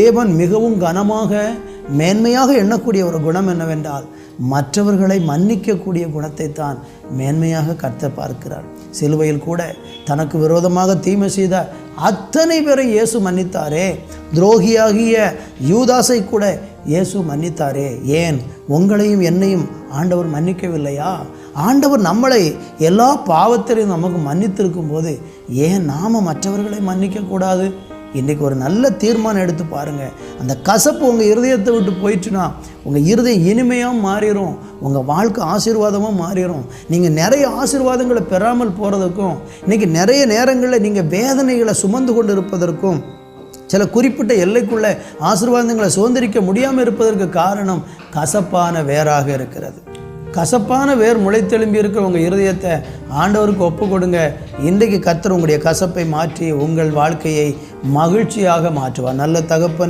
தேவன் மிகவும் கனமாக மேன்மையாக எண்ணக்கூடிய ஒரு குணம் என்னவென்றால் மற்றவர்களை மன்னிக்கக்கூடிய குணத்தை தான் மேன்மையாக கத்த பார்க்கிறார். சிலுவையில் கூட தனக்கு விரோதமாக தீமை செய்த அத்தனை பேரை இயேசு மன்னித்தாரே. துரோகியாகிய யூதாசை கூட இயேசு மன்னித்தாரே. ஏன்? உங்களையும் என்னையும் ஆண்டவர் மன்னிக்கவில்லையா? ஆண்டவர் நம்மளை எல்லா பாவத்திலையும் நமக்கு மன்னித்திருக்கும் போது ஏன் நாம் மற்றவர்களை மன்னிக்கக்கூடாது? இன்றைக்கி ஒரு நல்ல தீர்மானம் எடுத்து பாருங்கள் அந்த கசப்பு உங்கள் இருதயத்தை விட்டு போயிடுச்சுன்னா உங்கள் இருதயம் இனிமையாக மாறிடும் உங்கள் வாழ்க்கை ஆசீர்வாதமாக மாறிடும் நீங்கள் நிறைய ஆசீர்வாதங்களை பெறாமல் போகிறதுக்கும் இன்றைக்கி நிறைய நேரங்களில் நீங்கள் வேதனைகளை சுமந்து கொண்டு இருப்பதற்கும் சில குறிப்பிட்ட எல்லைக்குள்ளே ஆசீர்வாதங்களை சுதந்திரிக்க முடியாமல் இருப்பதற்கு காரணம் கசப்பான வேறாக இருக்கிறது. கசப்பான வேர் முளைத்தெலும்பி இருக்கிற உங்கள் இருதயத்தை ஆண்டவருக்கு ஒப்பு கொடுங்க இன்றைக்கு கத்தர் உங்களுடைய கசப்பை மாற்றி உங்கள் வாழ்க்கையை மகிழ்ச்சியாக மாற்றுவார். நல்ல தகப்பன்